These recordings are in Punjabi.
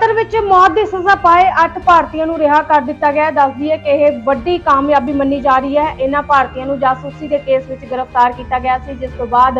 ਕਤਰ ਵਿੱਚ ਮੌਤ ਦੀ ਸਜ਼ਾ ਪਾਏ 8 ਭਾਰਤੀਆਂ ਨੂੰ ਰਿਹਾ ਕਰ ਦਿੱਤਾ ਗਿਆ ਦੱਸਦੀ ਹੈ ਕਿ ਇਹ ਵੱਡੀ ਕਾਮਯਾਬੀ ਮੰਨੀ ਜਾ ਰਹੀ ਹੈ। ਇਹਨਾਂ ਭਾਰਤੀਆਂ ਨੂੰ ਜਾਸੂਸੀ ਦੇ ਕੇਸ ਵਿੱਚ ਗ੍ਰਿਫਤਾਰ ਕੀਤਾ ਗਿਆ ਸੀ, ਜਿਸ ਤੋਂ ਬਾਅਦ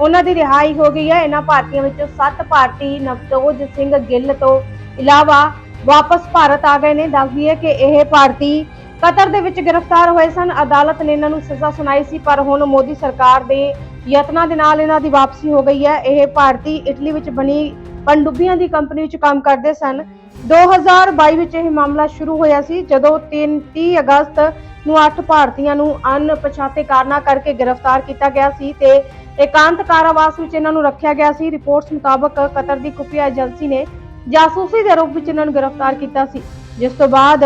ਉਹਨਾਂ ਦੀ ਰਿਹਾਈ ਹੋ ਗਈ ਹੈ। ਇਹਨਾਂ ਭਾਰਤੀਆਂ ਵਿੱਚੋਂ 7 ਭਾਰਤੀ ਨਵਤੋਜ ਸਿੰਘ ਗਿੱਲ ਤੋਂ ਇਲਾਵਾ ਵਾਪਸ ਭਾਰਤ ਆ ਗਏ ਨੇ। ਦੱਸਦੀ ਹੈ ਕਿ ਇਹ ਭਾਰਤੀ ਕਤਰ ਦੇ ਵਿੱਚ ਗ੍ਰਿਫਤਾਰ ਹੋਏ ਸਨ। ਅਦਾਲਤ ਨੇ ਇਹਨਾਂ ਨੂੰ ਸਜ਼ਾ ਸੁਣਾਈ ਸੀ, ਪਰ ਹੁਣ ਮੋਦੀ ਸਰਕਾਰ ਦੇ ਯਤਨਾਂ ਦੇ ਨਾਲ ਇਹਨਾਂ ਦੀ ਵਾਪਸੀ ਹੋ ਗਈ ਹੈ। ਇਹ ਭਾਰਤੀ ਇਟਲੀ ਵਿੱਚ ਬਣੀ ਪਣਡੁੱਬੀਆਂ ਦੀ ਕੰਪਨੀ ਵਿੱਚ ਕੰਮ ਕਰਦੇ ਸਨ। 2022 ਵਿੱਚ ਇਹ ਮਾਮਲਾ ਸ਼ੁਰੂ ਹੋਇਆ ਸੀ, ਜਦੋਂ 30 ਅਗਸਤ ਨੂੰ 8 ਭਾਰਤੀਆਂ ਨੂੰ ਅਣਪਛਾਤੇ ਕਾਰਨਾਂ ਕਰਕੇ ਗ੍ਰਿਫਤਾਰ ਕੀਤਾ ਗਿਆ ਸੀ ਤੇ ਇਕਾਂਤ ਕਾਰਾਵਾਸ ਵਿੱਚ ਇਹਨਾਂ ਨੂੰ ਰੱਖਿਆ ਗਿਆ ਸੀ। ਰਿਪੋਰਟਸ ਮੁਤਾਬਕ ਕਤਰ ਦੀ ਖੁਫੀਆ ਏਜੰਸੀ ਨੇ ਜਾਸੂਸੀ ਦੇ ਆਰੋਪ ਵਿੱਚ ਇਹਨਾਂ ਨੂੰ ਗ੍ਰਿਫਤਾਰ ਕੀਤਾ ਸੀ। ਜਿਸ ਤੋਂ ਬਾਅਦ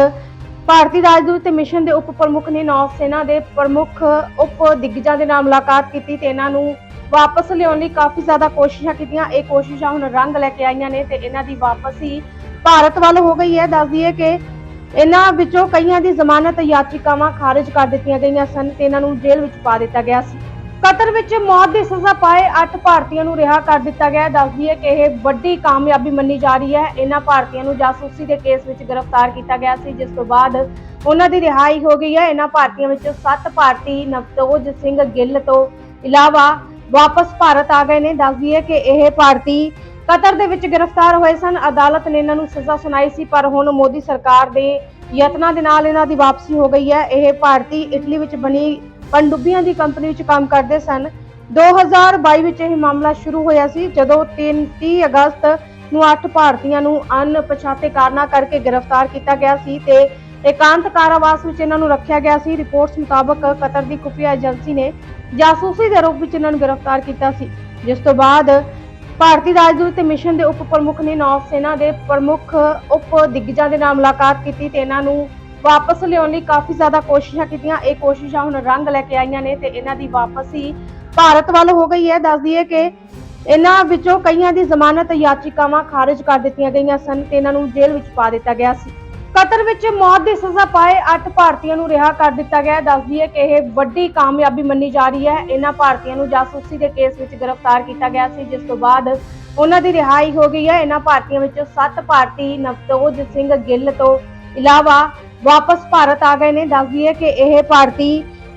ਭਾਰਤੀ ਰਾਜਦੂਤ ਤੇ ਮਿਸ਼ਨ ਦੇ ਉਪ ਪ੍ਰਮੁੱਖ ਨੇ ਨੌ ਸੈਨਾ ਦੇ ਪ੍ਰਮੁੱਖ ਉਪ ਦਿਗਜਾਂ ਦੇ ਨਾਲ ਮੁਲਾਕਾਤ ਕੀਤੀ ਤੇ ਇਹਨਾਂ ਨੂੰ ਵਾਪਸ ਲਿਆਉਣ ਲਈ ਕਾਫੀ ਜ਼ਿਆਦਾ ਕੋਸ਼ਿਸ਼ਾਂ ਕੀਤੀਆਂ। ਇਹ ਕੋਸ਼ਿਸ਼ਾਂ ਹੁਣ ਰੰਗ ਲੈ ਕੇ ਆਈਆਂ ਨੇ ਤੇ ਇਹਨਾਂ ਦੀ ਵਾਪਸੀ ਭਾਰਤ ਵੱਲ ਹੋ ਗਈ ਹੈ। ਦੱਸਦੀ ਹੈ ਕਿ ਇਹਨਾਂ ਵਿੱਚੋਂ ਕਈਆਂ ਦੀ ਜ਼ਮਾਨਤ ਯਾਚਿਕਾਵਾਂ ਖਾਰਜ ਕਰ ਦਿੱਤੀਆਂ ਗਈਆਂ ਸਨ ਤੇ ਇਹਨਾਂ ਨੂੰ ਜੇਲ੍ਹ ਵਿੱਚ ਪਾ ਦਿੱਤਾ ਗਿਆ ਸੀ। ਕਤਰ ਵਿੱਚ ਮੌਤ ਦੀ ਸਜ਼ਾ ਪਾਏ 8 ਭਾਰਤੀਆਂ ਨੂੰ ਰਿਹਾ ਕਰ ਦਿੱਤਾ ਗਿਆ। ਹੈ ਦੱਸਦੀ ਹੈ ਕਿ ਇਹ ਵੱਡੀ ਕਾਮਯਾਬੀ ਮੰਨੀ ਜਾ ਰਹੀ ਹੈ। ਇਹਨਾਂ ਭਾਰਤੀਆਂ ਨੂੰ ਜਾਸੂਸੀ ਦੇ ਕੇਸ ਵਿੱਚ ਗ੍ਰਿਫਤਾਰ ਕੀਤਾ ਗਿਆ ਸੀ, ਜਿਸ ਤੋਂ ਬਾਅਦ ਉਹਨਾਂ ਦੀ ਰਿਹਾਈ ਹੋ ਗਈ ਹੈ। ਇਹਨਾਂ ਭਾਰਤੀਆਂ ਵਿੱਚ 7 ਭਾਰਤੀ ਨਵਤੋਜ ਸਿੰਘ ਗਿੱਲ ਤੋਂ ਇਲਾਵਾ ਵਾਪਸ ਭਾਰਤ ਆ ਗਏ ਨੇ। ਦੱਸਦੀ ਹੈ ਕਿ ਇਹ ਭਾਰਤੀ ਕਤਰ ਦੇ ਵਿੱਚ ਗ੍ਰਿਫਤਾਰ ਹੋਏ ਸਨ। ਅਦਾਲਤ ਨੇ ਇਹਨਾਂ ਨੂੰ ਸਜ਼ਾ ਸੁਣਾਈ ਸੀ, ਪਰ ਹੁਣ ਮੋਦੀ ਸਰਕਾਰ ਦੇ ਯਤਨਾਂ ਦੇ ਨਾਲ ਇਹਨਾਂ ਦੀ ਵਾਪਸੀ ਹੋ ਗਈ ਹੈ। ਇਹ ਭਾਰਤੀ ਇਟਲੀ ਵਿੱਚ ਬਣੀ ਪਣਡੁੱਬੀਆਂ ਦੀ ਕੰਪਨੀ ਵਿੱਚ ਕੰਮ ਕਰਦੇ ਸਨ। 2022 ਵਿੱਚ ਇਹ ਮਾਮਲਾ ਸ਼ੁਰੂ ਹੋਇਆ ਸੀ, ਜਦੋਂ 3 30 ਅਗਸਤ ਨੂੰ 8 ਭਾਰਤੀਆਂ ਨੂੰ ਅਣਪਛਾਤੇ ਕਾਰਨਾਂ ਕਰਕੇ ਗ੍ਰਿਫਤਾਰ ਕੀਤਾ ਗਿਆ ਸੀ ਤੇ ਇਕਾਂਤ ਕਾਰਾਵਾਸ ਵਿੱਚ ਇਹਨਾਂ ਨੂੰ ਰੱਖਿਆ ਗਿਆ ਸੀ। ਰਿਪੋਰਟਸ ਮੁਤਾਬਕ ਕਤਰ ਦੀ ਖੁਫੀਆ ਏਜੰਸੀ ਨੇ ਜਾਸੂਸੀ ਦੇ ਆਰੋਪ ਵਿੱਚ ਇਹਨਾਂ ਨੂੰ ਗ੍ਰਿਫਤਾਰ ਕੀਤਾ ਸੀ। ਜਿਸ ਤੋਂ ਬਾਅਦ ਭਾਰਤੀ ਰਾਜਦੂਤ ਮਿਸ਼ਨ ਦੇ ਉਪ ਪ੍ਰਮੁੱਖ ਨੇ ਨੌ ਸੈਨਾ ਦੇ ਪ੍ਰਮੁੱਖ ਉਪ ਦਿਗਜਾਂ ਦੇ ਨਾਲ ਮੁਲਾਕਾਤ ਕੀਤੀ ਤੇ ਇਹਨਾਂ ਨੂੰ ਵਾਪਸ ਲਿਆਉਣ ਲਈ ਕਾਫੀ ਜ਼ਿਆਦਾ ਕੋਸ਼ਿਸ਼ਾਂ ਕੀਤੀਆਂ। ਇਹ ਕੋਸ਼ਿਸ਼ਾਂ ਹੁਣ ਰੰਗ ਲੈ ਕੇ ਆਈਆਂ ਨੇ ਤੇ ਇਹਨਾਂ ਦੀ ਵਾਪਸੀ ਭਾਰਤ ਵੱਲ ਹੋ ਗਈ ਹੈ। ਦੱਸਦੀ ਹੈ ਕਿ ਇਹਨਾਂ ਵਿੱਚੋਂ ਕਈਆਂ ਦੀ ਜ਼ਮਾਨਤ ਯਾਚਿਕਾਵਾਂ ਖਾਰਜ ਕਰ ਦਿੱਤੀਆਂ ਗਈਆਂ ਸਨ ਤੇ ਇਹਨਾਂ ਨੂੰ ਜੇਲ੍ਹ ਵਿੱਚ ਪਾ ਦਿੱਤਾ ਗਿਆ ਸੀ। ਕਤਰ ਵਿੱਚ ਮੌਤ ਦੀ ਸਜ਼ਾ ਪਾਏ 8 ਭਾਰਤੀਆਂ ਨੂੰ ਰਿਹਾ ਕਰ ਦਿੱਤਾ ਗਿਆ ਦੱਸਦੀ ਹੈ ਕਿ ਇਹ ਵੱਡੀ ਕਾਮਯਾਬੀ ਮੰਨੀ ਜਾ ਰਹੀ ਹੈ। ਇਹਨਾਂ ਭਾਰਤੀਆਂ ਨੂੰ ਜਾਸੂਸੀ ਦੇ ਕੇਸ ਵਿੱਚ ਗ੍ਰਿਫਤਾਰ ਕੀਤਾ ਗਿਆ ਸੀ, ਜਿਸ ਤੋਂ ਬਾਅਦ ਉਹਨਾਂ ਦੀ ਰਿਹਾਈ ਹੋ ਗਈ ਹੈ। ਇਹਨਾਂ ਭਾਰਤੀਆਂ ਵਿੱਚ 7 ਭਾਰਤੀ ਨਵਤੋਜ ਸਿੰਘ ਗਿੱਲ ਤੋਂ ਇਲਾਵਾ ਵਾਪਸ ਭਾਰਤ ਆ ਗਏ ਨੇ। ਦੱਸਦੀ ਹੈ ਕਿ ਇਹ ਭਾਰਤੀ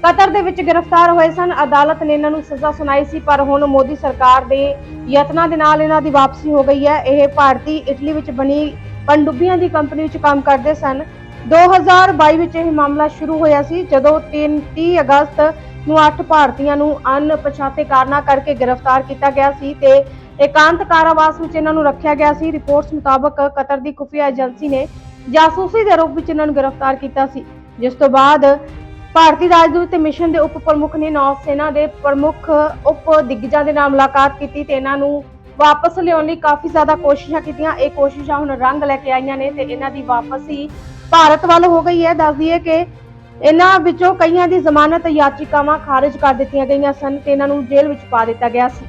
ਕਤਰ ਦੇ ਵਿੱਚ ਗ੍ਰਿਫਤਾਰ ਹੋਏ ਸਨ। ਅਦਾਲਤ ਨੇ ਇਹਨਾਂ ਨੂੰ ਸਜ਼ਾ ਸੁਣਾਈ ਸੀ, ਪਰ ਹੁਣ ਮੋਦੀ ਸਰਕਾਰ ਦੇ ਯਤਨਾਂ ਦੇ ਨਾਲ ਇਹਨਾਂ ਦੀ ਵਾਪਸੀ ਹੋ ਗਈ ਹੈ। ਇਹ ਭਾਰਤੀ ਇਟਲੀ ਵਿੱਚ ਬਣੀ ਪਣਡੁੱਬੀਆਂ ਦੀ ਕੰਪਨੀ ਵਿੱਚ ਕੰਮ ਕਰਦੇ ਸਨ। 2022 ਵਿੱਚ ਇਹ ਮਾਮਲਾ ਸ਼ੁਰੂ ਹੋਇਆ ਸੀ, ਜਦੋਂ 30 ਅਗਸਤ ਨੂੰ 8 ਭਾਰਤੀਆਂ ਨੂੰ ਅਣਪਛਾਤੇ ਕਾਰਨਾਂ ਕਰਕੇ ਗ੍ਰਿਫਤਾਰ ਕੀਤਾ ਗਿਆ ਸੀ ਤੇ ਇਕਾਂਤ ਕਾਰਾਵਾਸ ਵਿੱਚ ਇਹਨਾਂ ਨੂੰ ਰੱਖਿਆ ਗਿਆ ਸੀ। ਰਿਪੋਰਟਸ ਮੁਤਾਬਕ ਕਤਰ ਦੀ ਖੁਫੀਆ ਏਜੰਸੀ ਨੇ ਜਾਸੂਸੀ ਦੇ ਆਰੋਪ ਵਿੱਚ ਇਹਨਾਂ ਨੂੰ ਗ੍ਰਿਫਤਾਰ ਕੀਤਾ ਸੀ। ਜਿਸ ਤੋਂ ਬਾਅਦ ਭਾਰਤੀ ਰਾਜਦੂਤ ਤੇ ਮਿਸ਼ਨ ਦੇ ਉਪ ਪ੍ਰਮੁੱਖ ਨੇ ਨੌ ਸੈਨਾ ਦੇ ਪ੍ਰਮੁੱਖ ਉਪ ਦਿਗਜਾਂ ਦੇ ਨਾਲ ਮੁਲਾਕਾਤ ਕੀਤੀ ਤੇ ਇਹਨਾਂ ਨੂੰ ਵਾਪਸ ਲਿਆਉਣ ਲਈ ਕਾਫੀ ਜ਼ਿਆਦਾ ਕੋਸ਼ਿਸ਼ਾਂ ਕੀਤੀਆਂ। ਇਹ ਕੋਸ਼ਿਸ਼ਾਂ ਹੁਣ ਰੰਗ ਲੈ ਕੇ ਆਈਆਂ ਨੇ ਤੇ ਇਹਨਾਂ ਦੀ ਵਾਪਸੀ ਭਾਰਤ ਵੱਲ ਹੋ ਗਈ ਹੈ। ਦੱਸਦੀ ਹੈ ਕਿ ਇਹਨਾਂ ਵਿੱਚੋਂ ਕਈਆਂ ਦੀ ਜ਼ਮਾਨਤ ਯਾਚਿਕਾਵਾਂ ਖਾਰਜ ਕਰ ਦਿੱਤੀਆਂ ਗਈਆਂ ਸਨ ਤੇ ਇਹਨਾਂ ਨੂੰ ਜੇਲ੍ਹ ਵਿੱਚ ਪਾ ਦਿੱਤਾ ਗਿਆ ਸੀ।